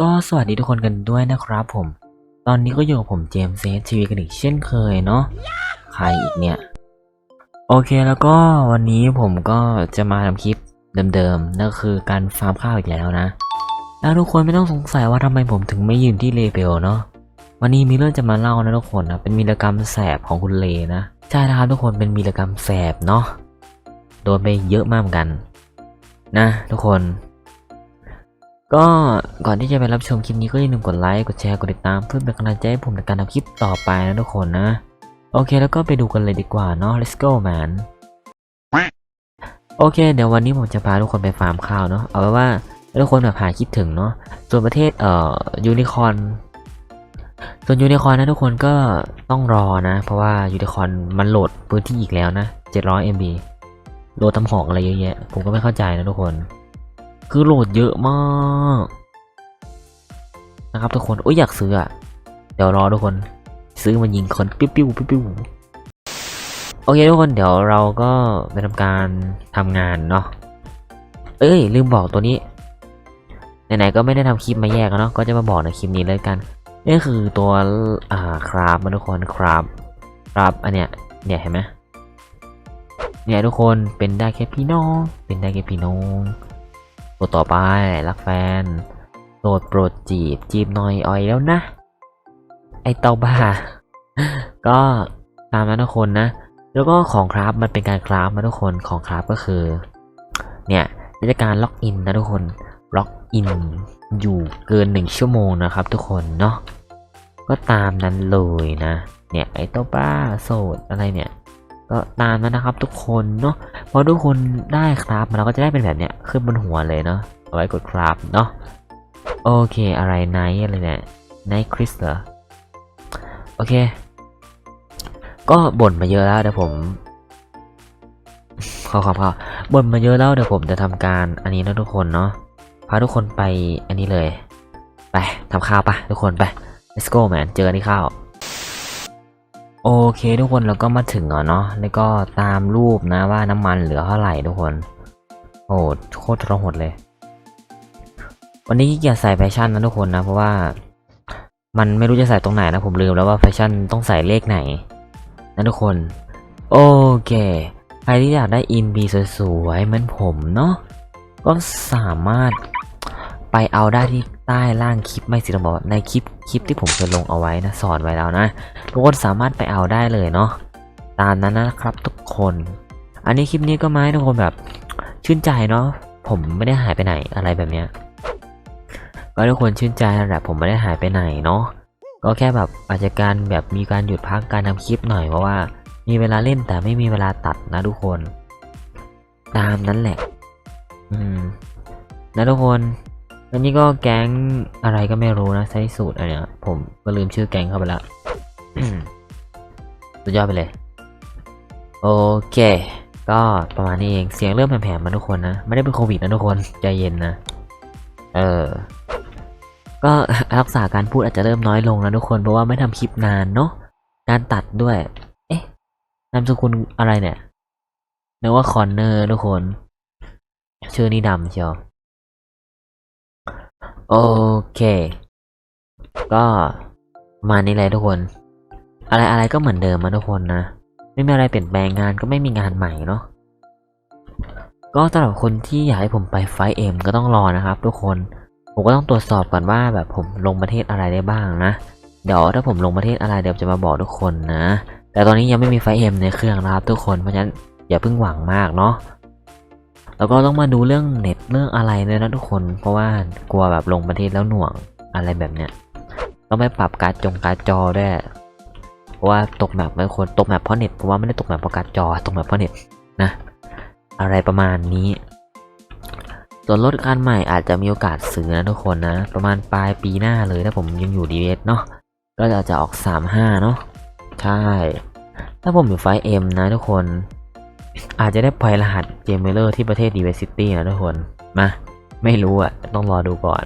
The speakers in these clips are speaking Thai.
ก็สวัสดีทุกคนกันด้วยนะครับผม ตอนนี้ก็อยู่กับผมเจมส์เซทีวีกันอีกเช่นเคยเนาะ ใครอีกเนี่ย โอเคแล้วก็วันนี้ผมก็จะมาทำคลิปเดิมๆ นั่นคือการฟาร์มข้าวอีกแล้วนะ แล้วทุกคนไม่ต้องสงสัยว่าทำไมผมถึงไม่ยืนที่เลเบลเนาะ วันนี้มีเรื่องจะมาเล่านะทุกคนนะ เป็นมีรกรรมแสบของคุณเลนะ ใช่นะครับทุกคนเป็นมีรกรรมแสบเนาะ โดนไปเยอะมากเหมือนกัน นะ ทุกคน ก็ก่อนที่จะไปรับชมคลิปนี้ก็อย่าลืมกดไลค์ กดแชร์ กดติดตามเพื่อเป็นกำลังใจให้ผมในการทำคลิปต่อไปนะทุกคนนะ โอเคแล้วก็ไปดูกันเลยดีกว่าเนาะ let's go man โอเค เดี๋ยววันนี้ผมจะพาทุกคนไปฟาร์มข้าวเนาะ เอาไว้ว่าทุกคนแบบหายคิดถึงเนาะ ส่วนประเทศเอ่อยูนิคอนส่วนยูนิคอนนะทุกคนก็ต้องรอนะ เพราะว่ายูนิคอนมันโหลดพื้นที่อีกแล้วนะ700 MB โหลดทำหอกอะไรเยอะแยะ ผมก็ไม่เข้าใจนะทุกคน คือโหลดเยอะมาก นะครับทุกคน โอ้ยอยากซื้ออะเดี๋ยวรอทุกคน ซื้อมายิงคนปิ้วปิ้วปิ้วปิ้วโอเคทุกคนเดี๋ยวเราก็ไปทำการทำงานเนาะ เอ้ย ลืมบอกตัวนี้ ไหนๆก็ไม่ได้ทำคลิปมาแยกเนาะ ก็จะมาบอกในคลิปนี้เลยกัน นี่คือตัวอ่าคราฟมาทุกคนคราฟคราฟอันเนี้ย เนี่ยเห็นไหมเนี่ยทุกคนเป็นได้แค่พี่น้อง เป็นได้แค่พี่น้อง ตัวต่อไปรักแฟนโปรดโปรดจีบจีบหน่อยอ่อยแล้วนะ ไอเตาบ้า ก็ตามนั้นทุกคนนะ แล้วก็ของคราฟมันเป็นการคราฟนะทุกคนของคราฟก็คือ เนี่ยราชการล็อกอินนะทุกคนล็อกอินอยู่เกินหนึ่งชั่วโมงนะครับ ทุกคนเนาะก็ตามนั้นเลยนะ เนี่ยไอเตาบ้าโสดอะไรเนี่ย ก็ตามนั้นนะครับทุกคนเนาะพอทุกคนได้ครับมันเราก็จะได้เป็นแบบเนี้ยขึ้นบนหัวเลยเนาะเอาไว้กดครับเนาะโอเคอะไรไนท์อะไรเนี่ยไนท์คริสเหรอโอเค ก็บ่นมาเยอะแล้วเดี๋ยวผมขอขอขอบ่นมาเยอะแล้วเดี๋ยวผมจะทำการอันนี้นะทุกคนเนาะพาทุกคนไปอันนี้เลย ไปทำข้าวปะทุกคนไป let's go man เจอกันที่ข้าว โอเคทุกคนเราก็มาถึงแล้วเนาะแล้วก็ตามรูปนะว่าน้ำมันเหลือเท่าไหร่ทุกคน โอ้โคตรทรหดเลย วันนี้ขี้เกียจใส่แฟชั่นนะทุกคนนะ เพราะว่า มันไม่รู้จะใส่ตรงไหนนะผมลืมแล้วว่าแฟชั่นต้องใส่เลขไหน นะทุกคน โอเค ใครที่อยากได้อินบีสวยๆเหมือนผมเนาะก็สามารถไปเอาได้ที่ ใต้ล่างคลิปไม่สิต้องบอกว่าในคลิปคลิปที่ผมเคยลงเอาไว้นะสอนไว้แล้วนะทุกคนสามารถไปเอาได้เลยเนาะตามนั้นนะครับทุกคน อันนี้คลิปนี้ก็มาให้ทุกคนแบบชื่นใจเนาะผมไม่ได้หายไปไหนอะไรแบบเนี้ยก็ทุกคนชื่นใจนั่นแหละผมไม่ได้หายไปไหนเนาะก็แค่แบบอาจจะการแบบมีการหยุดพักการทำคลิปหน่อยเพราะว่า มีเวลาเล่นแต่ไม่มีเวลาตัดนะทุกคน ตามนั้นแหละ อืมนะทุกคน อันนี้ก็แก๊งอะไรก็ไม่รู้นะใช้สูตรอันเนี้ยผมก็ลืมชื่อแก๊งเข้าไปล้วสุดยอดไปเลย โอเค ก็ประมาณนี้เองเสียงเริ่มแผ่วๆมาทุกคนนะ ไม่ได้เป็นโควิดนะทุกคนใจเย็นนะ เออ ก็รักษาการพูดอาจจะเริ่มน้อยลงนะทุกคนเพราะว่าไม่ทำคลิปนานเนาะการตัดด้วย เอ๊ะนามสกุลอะไรเนี่ยนึกว่าคอนเนอร์ทุกคน ชื่อนี่ดำเชียว โอเค ก็มานี้เลยทุกคน อะไรอะไรก็เหมือนเดิมนะทุกคนนะ ไม่มีอะไรเปลี่ยนแปลงงานก็ไม่มีงานใหม่เนาะ ก็สำหรับคนที่อยากให้ผมไปไฟเอ็มก็ต้องรอนะครับ ทุกคนผผมก็ต้องตรวจสอบก่อนว่าแบบผมลงประเทศอะไรได้บ้างนะ เดี๋ยวถ้าผมลงประเทศอะไรเดี๋ยวจะมาบอกทุกคนนะ แต่ตอนนี้ยังไม่มีไฟเอ็มในเครื่องนะครับ ทุกคน เพราะฉะนั้นอย่าเพิ่งหวังมากเนาะ แล้วก็ต้องมาดูเรื่องเน็ตเรื่องอะไรเลยนะทุกคน เพราะว่ากลัวแบบลงประเทศแล้วหน่วงอะไรแบบเนี้ยต้องไปปรับการ์ดจงการ์ดจอด้วยเพราะว่าตกแมปไม่ควรตกแมปเพราะเน็ตเพราะว่าไม่ได้ตกแมปเพราะการ์ดจอตกแมปเพราะเน็ตนะอะไรประมาณนี้ ส่วนรถคันใหม่อาจจะมีโอกาสซื้อนะทุกคนนะ ประมาณปลายปีหน้าเลยถ้าผมยังอยู่ดีเอสเนาะก็จะจะออก 35 เนาะใช่ ถ้าผมอยู่ไฟเอ็มนะทุกคน อาจจะได้ปล่อยรหัสเจมเมอร์ที่ประเทศดีเว r ซิตี้นะทุกคน มา ไม่รู้อะ ต้องรอดูก่อน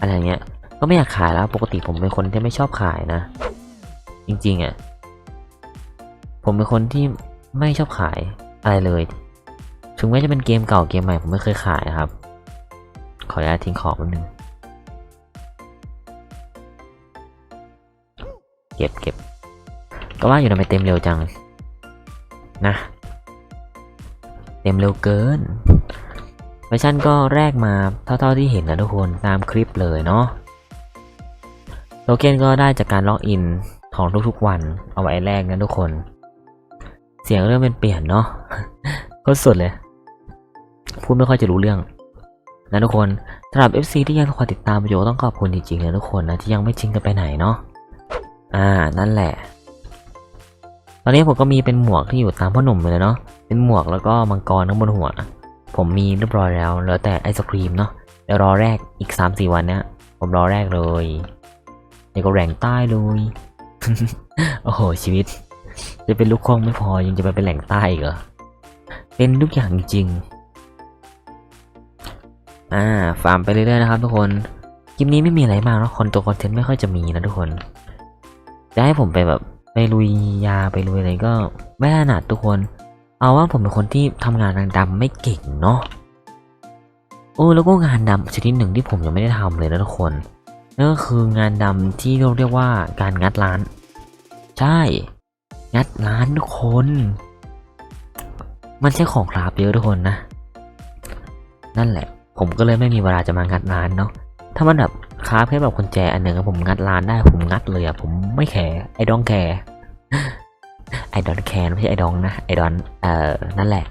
อะไรเงี้ย ก็ไม่อยากขายแล้ว ปกติผมเป็นคนที่ไม่ชอบขายนะ จริงๆอะ ผมเป็นคนที่ไม่ชอบขายอะไรเลย ถึงแม้จะเป็นเกมเก่าเกมใหม่ผมไม่เคยขายครับ ขออนุญาตทิ้งของแป๊บนึง เก็บเก็บก็ว่าอยู่ทำไมเต็มเร็วจัง นะ เต็มเร็วเกินเวอร์ชันก็แรกมาเท่าๆที่เห็นนะทุกคนตามคลิปเลยเนาะโทเค็นก็ได้จากการล็อกอินของทุกๆวันเอาไว้แรกนะทุกคน เสียงเริ่มเป็นเปลี่ยนเนาะโคตรสุดเลย พูดไม่ค่อยจะรู้เรื่องนะทุกคนสำหรับ FC ที่ยังคอยติดตามประโยชน์ต้องขอบคุณจริงๆนะทุกคนนะที่ยังไม่ทิ้งกันไปไหนเนาะอ่านั่นแหละ ตอนนี้ผมก็มีเป็นหมวกที่อยู่ตามพ่อหนุ่มเลยเนาะ เป็นหมวกแล้วก็มังกรข้างบนหัว ผมมีเรียบร้อยแล้วเหลือแต่ไอศครีมเนาะเดี๋ยวรอแรกอีก 3-4 วันเนี้ยผมรอแรกเลยเดี๋ยวก็แรงใต้เลยโอ้โหชีวิต จะเป็นลูกคองไม่พอยังจะไปเป็นแหล่งใต้อีกเหรอเป็นทุกอย่างจริงอ่าฟาร์มไปเรื่อยๆนะครับทุกคนคลิปนี้ไม่มีอะไรมากนะคอนตัวคอนเทนต์ไม่ค่อยจะมีนะทุกคนจะให้ผมไปแบบไปลุยยาไปลุยอะไรก็ไม่ถนัดทุกคน เอาว่าผมเป็นคนที่ทำงานดำๆไม่เก่งเนาะโอ้แล้วก็งานดำชนิดหนึ่งที่ผมยังไม่ได้ทำเลยนะทุกคนนั่นก็คืองานดำที่เราเรียกว่าการงัดร้าน ใช่ งัดร้านทุกคน มันใช้ของคราฟเยอะทุกคนนะ นั่นแหละ ผมก็เลยไม่มีเวลาจะมางัดร้านเนาะถ้ามันแบบคราฟแค่แบบกุญแจอันหนึ่งผมงัดร้านได้ผมงัดเลยอะผมไม่แคร์ไอ้ดองแคร์ ไอดอนแคร์ไม่ใช่ไอดองนะ ไอดอน เอ่อ นั่นแหละ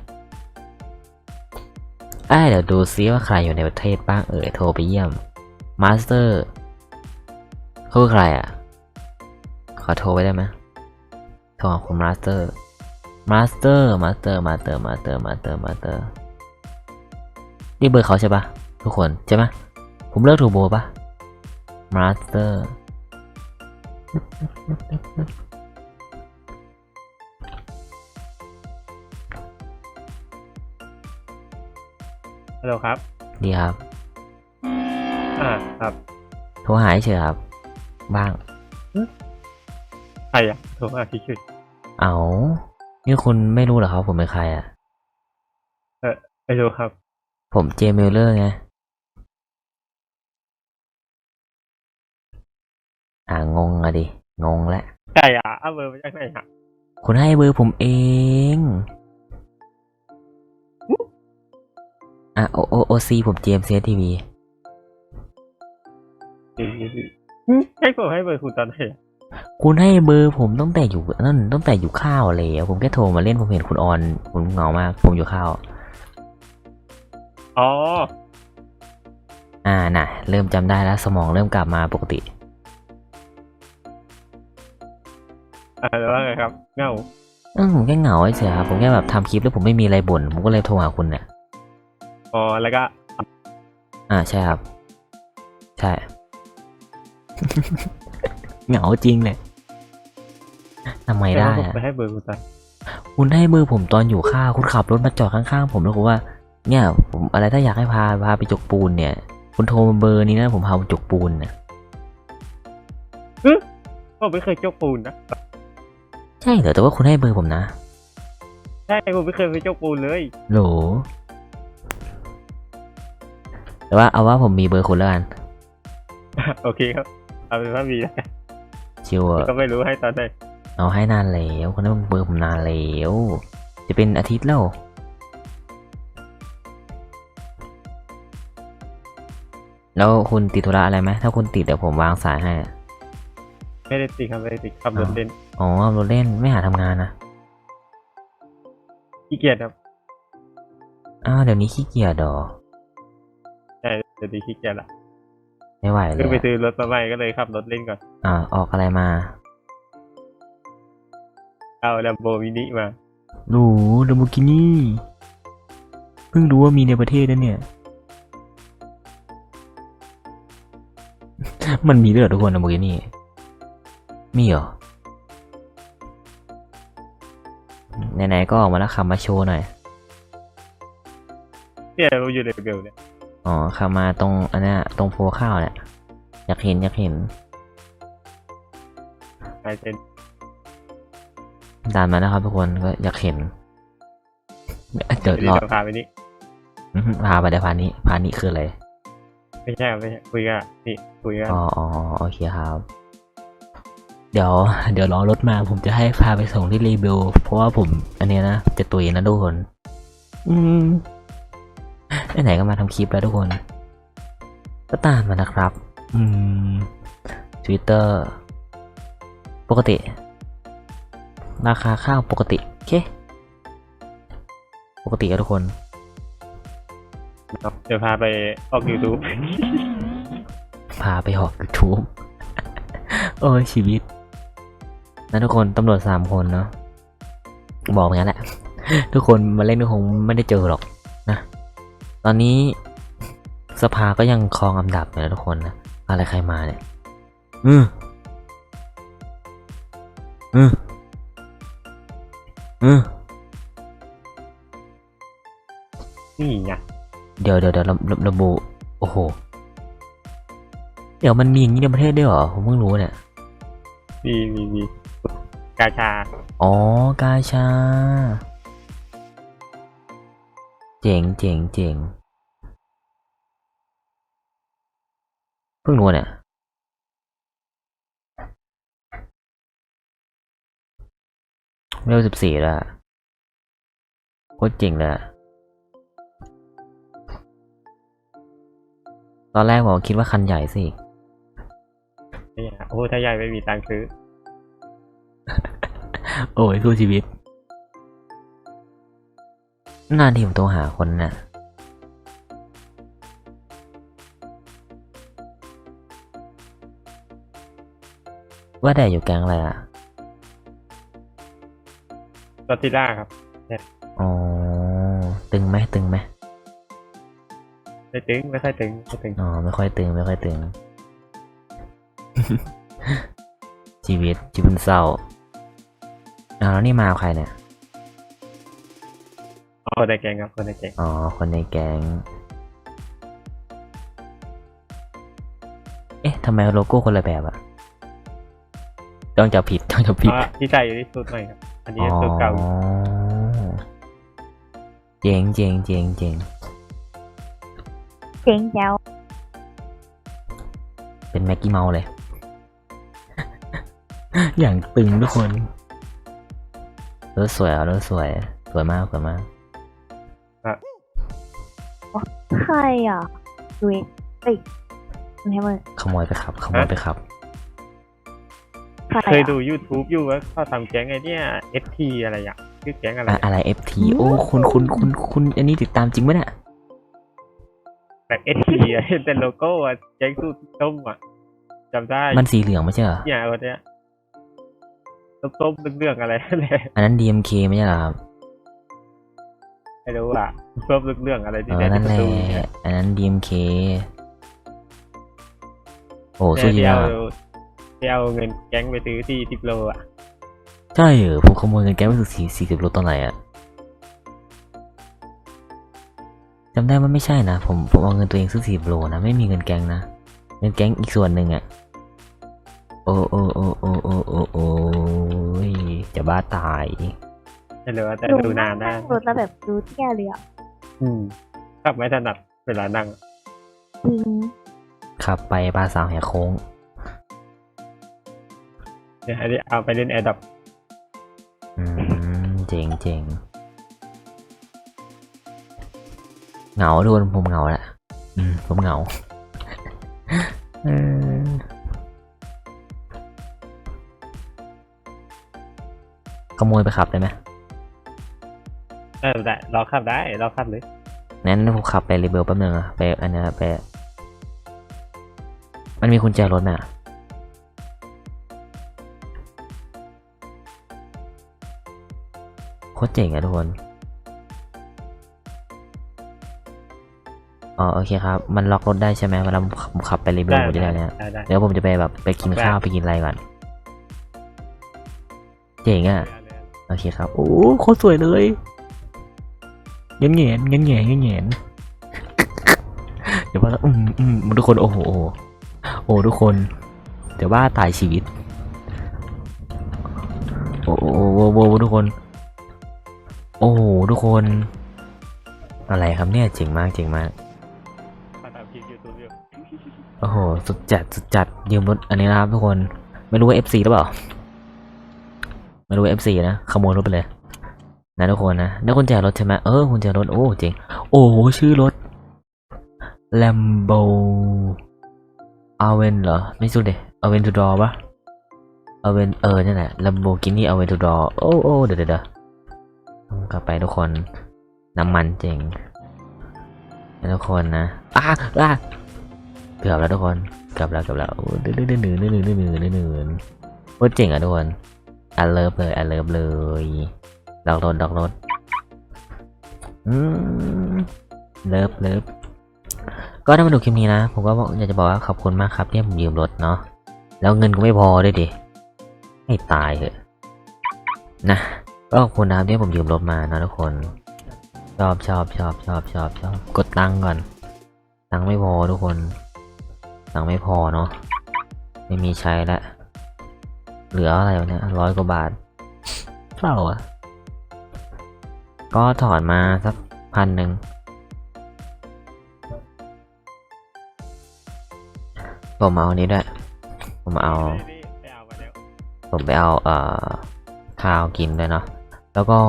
เอ้เดี๋ยวดูซิว่าใครอยู่ในประเทศบ้างเอ่ยโทรไปเยี่ยม มาสเตอร์เขาคือใครอะ ขอโทรไปได้ไหมโทรหาคุณมาสเตอร์ มาสเตอร์ มาสเตอร์ มาสเตอร์ มาสเตอร์ มาสเตอร์ มาสเตอร์ นี่เบอร์เขาใช่ปะทุกคนใช่ไหมผมเลิกถูกโบปะมาสเตอร์ ฮัลโหลครับ ดีครับ อ่าครับ โทรหาเฉยๆครับ บ้าง ใครอะโทรมาที่ชื่อเอานี่คุณไม่รู้เหรอครับ ผมเป็นใครอะ ไม่รู้ครับ ผมเจมิลเลอร์ไงอ่างงอะดิ งงแล้วใช่อะเอาเบอร์มาจากไหนอะคุณให้เบอร์ผมเอง อะโอโอโอซีผมเจมซีทีวีให้ผมให้เบอร์คุณตอนไหนอะคุณให้เบอร์ผมตั้งแต่อยู่นั่นตั้งแต่อยู่ข้าวเลยอะผมแค่โทรมาเล่นผมเห็นคุณออนผมเหงามาก ผมอยู่ข้าวอ๋ออ่าน่ะ เริ่มจำได้แล้วสมองเริ่มกลับมาปกติอ่าแล้วว่าไงครับเงาเออผมแค่เหงาเฉยๆครับผมแค่แบบทำคลิปแล้วผมไม่มีอะไรบ่นผมก็เลยโทรหาคุณเนี่ย อ๋อแล้วก็ อ่าใช่ครับ ใช่ เหงาจริงเลยทำไมได้ผมอะไปให้เบอร์คุณตอนคุณให้เบอร์ผมตอนอยู่ข้าวคุณขับรถมาจอดข้างๆ ผมแล้วคุณว่า เนี่ย ผมอะไรถ้าอยากให้พาพาไปจกปูนเนี่ย คุณโทรมาเบอร์นี้นะผมพาไปจกปูนเนี่ยผมไม่เคยจกปูนนะใช่เหรอแต่ว่าคุณให้เบอร์ผมนะ ใช่ผมไม่เคยไปจกปูนเลยโหล แต่ว่าเอาว่าผมมีเบอร์คุณแล้วกันโอเคครับเอาเป็นว่ามีแล้วกันชิวอะก็ไม่รู้ให้ตอนไหนเอาให้นานแล้วคนนั้นเบอร์ผมนานแล้วจะเป็นอาทิตย์แล้วแล้วคุณติดธุระอะไรไหมถ้าคุณติดเดี๋ยวผมวางสายให้ ไม่ได้ติดครับไม่ได้ติดขับรถเล่น อ๋อรถเล่นไม่หาทำงานนะขี้เกียจครับ อ้าวเดี๋ยวนี้ขี้เกียจดอ ใช่เดี๋ยวนี้ขี้เกียจละไม่ไหวเลเพิ่งยไปอะซื้อรถมาใหม่ก็เลยขับรถเล่นก่อน อ่า ออกอะไรมา เอาแลมโบมินิมาหนูลมกินี่ เพิ่งรู้ว่ามีในประเทศนั่นเนี่ย มันมีด้วยเหรอทุกคนลมกินี่ มีเหรอ ไหนๆก็ออกมาแล้วขับมาโชว์หน่อยเนี่ยเราอยู่ในเบลเนี่ย อ๋อขับมาตรงอันเนี้ยตรงโพข้าวเนี่ยอยากเห็นอยากเห็นลายเซ็นตามมานะครับทุกคนก็อยากเห็นเดี๋ยวรเดี๋ยอวพาไปนี่อื้อหือพาไปเดี๋ยวพานี้พานี้คืออะไรไม่ใช่ครับไม่ใช่คุยกันนี่คุยกันอ๋ออ๋อโอเคครับ เดี๋ยว เดี๋ยวรอรถมาผมจะให้พาไปส่งที่รีเบลเพราะว่าผม อันเนี้ยนะจะตุยนะทุกคน อืม ไหนๆก็มาทำคลิปแล้วทุกคน ก็ตามมานะครับ อืม Twitter ปกติ ราคาข้าวปกติ โอเค ปกติอะทุกคนเนาะเดี๋ยวพาไปออกยูทูบพาไปหอก YouTube โอ้ยชีวิต นะทุกคนตำรวจสามคนเนาะบอกอย่างนั้นแหละ ทุกคนมาเล่นก็คงไม่ได้เจอหรอกนะ ตอนนี้สภาก็ยังครองอันดับอยู่นะทุกคนนะ อะไรใครมาเนี่ย อืมอืมอืมนี่ไงเดี๋ยวเดี๋ยวเดี๋ยวระระระบุ โอ้โห เดี๋ยวมันมีอย่างนี้ในประเทศด้วยเหรอ ผมเพิ่งรู้เนี่ย มีมีมีกาชา อ๋อกาชาเจ๋งเจ๋งเจ๋งเพิ่งรู้เนี่ยเวลสิบสี่แล้วอะโคตรเจ๋งเลยอะตอนแรกผมคิดว่าคันใหญ่สิเนี่ยโอ้ถ้าใหญ่ไม่มีตังค์ซื้อ โอ้ยสู้ชีวิต นานที่ผมโทรหาคนน่ะว่าแต่อยู่แก๊งอะไรอะรถทิล่าครับอ๋อตึงไหมตึงไหมไม่ตึงไม่ค่อยตึงไม่ตึงอ๋อไม่ค่อยตึงไม่ค่อยตึง ชีวิตชีวิตเศร้าอ้าวแล้วนี่มากับใครเนี่ย คนในแกงครับคนในแกงอ๋อ คนในแก๊ง เอ๊ะทำไมโลโก้คนละแบบอะต้องจะผิดต้องจะผิดอ่าที่ใส่อยู่ที่สุดใหม่ครับ อันนี้สุดเก่าอ๋อเจ๋งเจ๋งเจ๋งเจ๋งเจ๋งแจ๋วเป็นแม็กกี้เมาเลย อย่างตึงทุกคนรถสวยอะรถสวย สวยมากสวยมาก ใครอะดูเองเอ้ยคุณแฮมเมอร์ขโมยไปขับ ขโมยไปขับ ใครเคยอะ ดู YouTube อยู่ว่าเขาทำแก๊งไอ้เนี่ย ST อะไรอย่างชื่อแก๊งอะไรอะอะอะไร FT โอ้คุณคุณคุณคุณอันนี้ติดตามจริงไหมเนี่ยแบบ ST อะเห็นแต่โลโก้อะแก๊งสูตรส้มอะจำได้มันสีเหลืองไม่ใช่เหรอเนี่ยคนเนี้ยส้มๆเรื่องๆอะไรนั่นแหละอันนั้น DMK ไม่ใช่เหรอครับ ไม่รู้อะส้มเรื่องๆอะไรเอที่อได้นั่นที่แหประละตูเนี่ยอันนั้น DMK โอ้สู้ที่ยาเอากที่เอาเงินแก๊งไปซื้อที่ทิปโลอะ ใช่เหรอผมขโมยเงินแก๊งไปถึงสี่สี่สิบโลตอนไหนอะจำได้ว่าไม่ใช่นะ ผมผมเอาเงินตัวเองซื้อสี่โลนะ ไม่มีเงินแก๊งนะ เงินแก๊งอีกส่วนหนึ่งอะโอ้โอ้โอ้โอ้โอ้โอ้โอ้ยจะบ้าตาย ไม่รู้ว่าแต่ดูดูนั่นางนได้นั่งรถแล้วแบบดูเที่ยเลยอะอืมขับไม่ถนัดเวลานั่งจริงขับไปปลาสาวแหกโค้งเนี่ยอันนี้เอาไปเล่นแอร์ดับอืมเจ๋งเจ๋งเหงาทุกคนผมเหงาแหละอืมผมเหงาเออขโมยไปขับได้ไหมเออได้เราขับได้เราขับเลยงั้นผมขับไปรีเบลแป๊บนึงอะไปอันเนี้ยไป มันมีกุญแจรถไหมอะโคตรเจ๋งอะทุกคน อ๋อโอเคครับ มันล็อกรถได้ใช่ไหมเวลาผมขับไปรีเบลหมดที่แล้วเนี่ยได้ได้เดี๋ยวผมจะไปแบบไปกินข้าวไปกินอะไรก่อน เจ๋งอะโอเคครับ โอ้โคตรสวยเลย เงี้ยเงี้ยเงี้ยเงี้ยเงี้ยเงี้ยเดี๋ยวว่าอืมอืมทุกคนโอ้โหโอ้โหโอ้ทุกคน เดี๋ยวว่าตายชีวิตโอ้โหโอ้โหโอ้โหทุกคน โอ้โหทุกคน อะไรครับเนี่ยเจ๋งมากเจ๋งมากโอ้โหสุดจัดสุดจัดยืมรถอันนี้นะครับทุกคน ไม่รู้ว่า FC หรือเปล่า ไม่รู้ว่า FC นะขโมยรถไปเลย นะทุกคนนะได้กุญแจรถใช่ไหมเออกุญแจรถโอ้เจ๋งโอ้โหชื่อรถ Lambo a v e n เหรอ ไม่สุดเด a v e n t u d o r ปะ a v e n เออนั่นแหละ Lamborghini Aventador โอ้โอ้เดี๋ยวเดี๋ยวเด้อกลับไปทุกคน น้ำมันเจ๋งนะทุกคนนะอ้าอ้าเกือบแล้วทุกคนเกือบแล้วเกือบแล้วโอ้ดื้อดื้อดื้อดื้อดื้อดื้อดื้อดื้อดื้อโคตรเจ๋งอะทุกคนอันเลิฟเลยอันเลิฟเลย ดอกรถดอกรถอืมเลิฟเลิฟก็ถ้ามาดูคลิปนี้นะ ผมก็อยากจะบอกว่าขอบคุณมากครับที่ผมยืมรถเนาะแล้วเงินก็ไม่พอด้วยดิให้ตายเถอะนะก็ขอบคุณนะครับที่ผมยืมรถมานะทุกคนชอบชอบชอบชอบชอบชอบกดตังก่อน ตังไม่พอทุกคน ตังไม่พอเนาะไม่มีใช้แล้วเหลืออะไรวะเนี่ยร้อยกว่าบาทเท่าอะ ก็ถอนมาสักพันหนึ่ง ผมเอาอันนี้ด้วย ผมเอา ผมไปเอาเอ่อข้าวกินด้วยเนาะ แล้วก็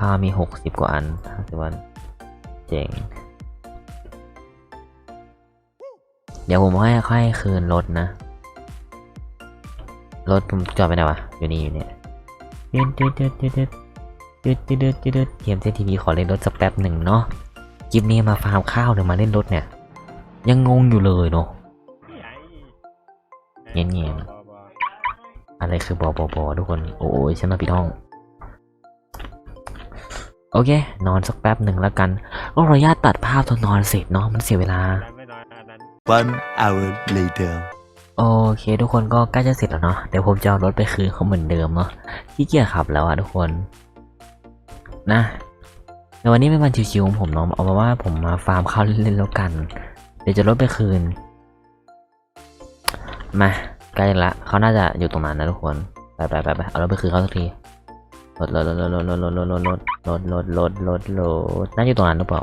ข้าวมีหกสิบกว่าอันห้าสิบวัน เจ๋ง เดี๋ยวผมให้ค่อยคืนรถนะ รถผมจอดไปไหนวะ อยู่นี่อยู่เนี่ยเด็ดเด็ดเด็ดเด็ด เด็ดเด็ดเด็ดเด็ดเด็ดเกมเซทีวีขอเล่นรถสักแป๊บหนึ่งเนาะคลิปนี้มาฟาร์มข้าวหรือมาเล่นรถเนี่ย ยังงงอยู่เลยเนาะนี่ไงเงี้ยอะไรคือบอบอบอทุกคน โอ้ยฉันมาปิดห้อง โอเค นอนสักแป๊บหนึ่งแล้วกัน ก็ขออนุญาตตัดภาพตอนนอนเสร็จเนาะมันเสียเวลา One hour later. โอเค ทุกคนก็ใกล้จะเสร็จแล้วเนาะเดี๋ยวผมจะเอารถไปคืนเขาเหมือนเดิมเนาะขี้เกียจขับแล้วอะทุกคน นะในวันนี้เป็นวันชิวๆของผมเนาะเอามาว่าผมมาฟาร์มข้าวเล่นๆแล้วกัน เดี๋ยวจะรถไปคืน มาใกล้ละเขาน่าจะอยู่ตรงนั้นนะทุกคนไปไปไปไปเอารถไปคืนเขาสักทีรถรถรถรถรถรถรถรถรถรถรถรถน่าอยู่ตรงนั้นหรือเปล่า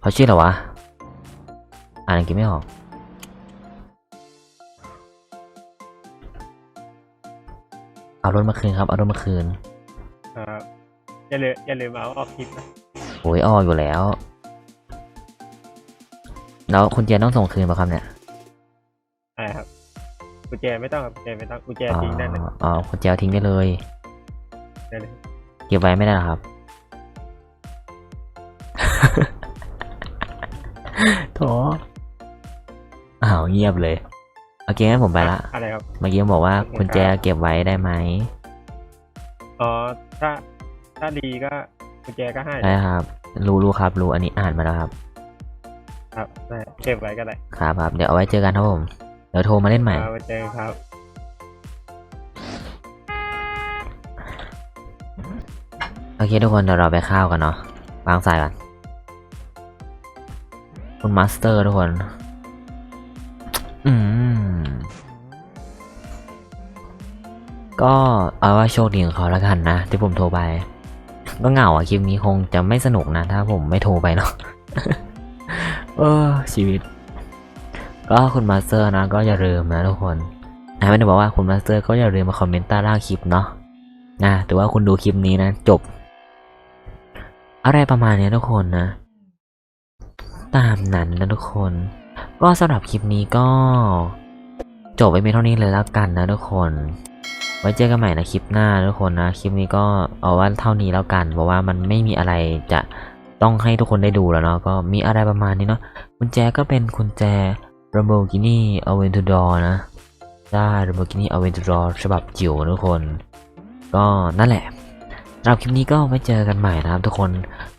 เขาชื่ออะไรวะอ่านอังกฤษไม่ออกเอารถมาคืนครับ เอารถมาคืน อย่าลืมอย่าลืมเอาออกคลิปนะโอ้ยออกอยู่แล้ว แล้วคุณเจนต้องส่งคืนป่ะครับเนี่ยอะไรครับกุญแจไม่ต้องครับกุญแจไม่ต้องกุญแจอ๋อทิ้งได้เลยอ๋อคุณเจเอาทิ้งได้เลย ได้เลยเก็บไว้ไม่ได้หรอครับ โถอ้าวเงียบเลย โอเคงั้นผมไปละ อะไรครับ เมื่อกี้บอกว่าคุณแจเก็บไว้ได้ไหม อ๋อถ้า ถ้าดีก็กุญแจก็ให้ได้ครับ รู้รู้ครับ รู้อันนี้อ่านมาแล้วครับ ครับได้เก็บไว้ก็ได้ครับครับ เดี๋ยวเอาไว้เจอกันครับผม เดี๋ยวโทรมาเล่นใหม่เอาไปเจอครับโอเคทุกคนเดี๋ยวเราไปข้าวกันเนาะวางสายก่อนคุณมาสเตอร์ทุกคน อืม ก็เอาว่าโชคดีของเขาแล้วกันนะ ที่ผมโทรไป ก็เหงาอะคลิปนี้คงจะไม่สนุกนะ ถ้าผมไม่โทรไปเนาะเออชีวิต ก็คุณมาสเตอร์นะ ก็อย่าลืมนะทุกคนนะไม่ได้บอกว่าคุณมาสเตอร์ก็อย่าลืมมาคอมเมนต์ใต้ล่างคลิปเนาะนะแต่ว่าคุณดูคลิปนี้นะ จบ อะไรประมาณนี้ทุกคนนะ ตามนั้นนะทุกคน ก็สำหรับคลิปนี้ก็จบไปเพียงเท่านี้เลยแล้วกันนะทุกคน ไว้เจอกันใหม่ในคลิปหน้าทุกคนนะ คลิปนี้ก็เอาว่าเท่านี้แล้วกัน เพราะว่ามันไม่มีอะไรจะต้องให้ทุกคนได้ดูแล้วเนาะ ก็มีอะไรประมาณนี้เนาะ กุญแจก็เป็นกุญแจ Lamborghini Aventador นะ ได้ Lamborghini Aventador ฉบับจิ๋วทุกคน ก็นั่นแหละสำหรับคลิปนี้ก็ไว้เจอกันใหม่นะครับทุกคน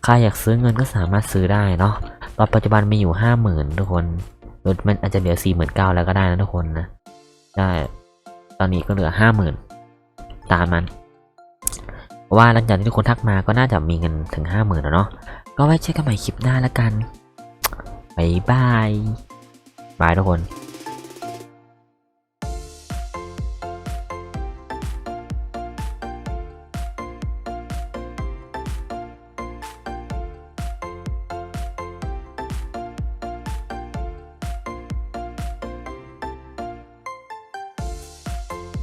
ใครอยากซื้อเงินก็สามารถซื้อได้เนาะ ตอนปัจจุบันมีอยู่ห้าหมื่นทุกคนรถมันอาจจะเหลือสี่หมื่นเก้าแล้วก็ได้นะทุกคนนะ ได้ ตอนนี้ก็เหลือห้าหมื่น ตามมันเพราะว่าหลังจากที่ทุกคนทักมาก็น่าจะมีเงินถึงห้าหมื่นแล้วเนาะก็ไว้เจอกันใหม่คลิปหน้าแล้วกันบายบายบายทุกคน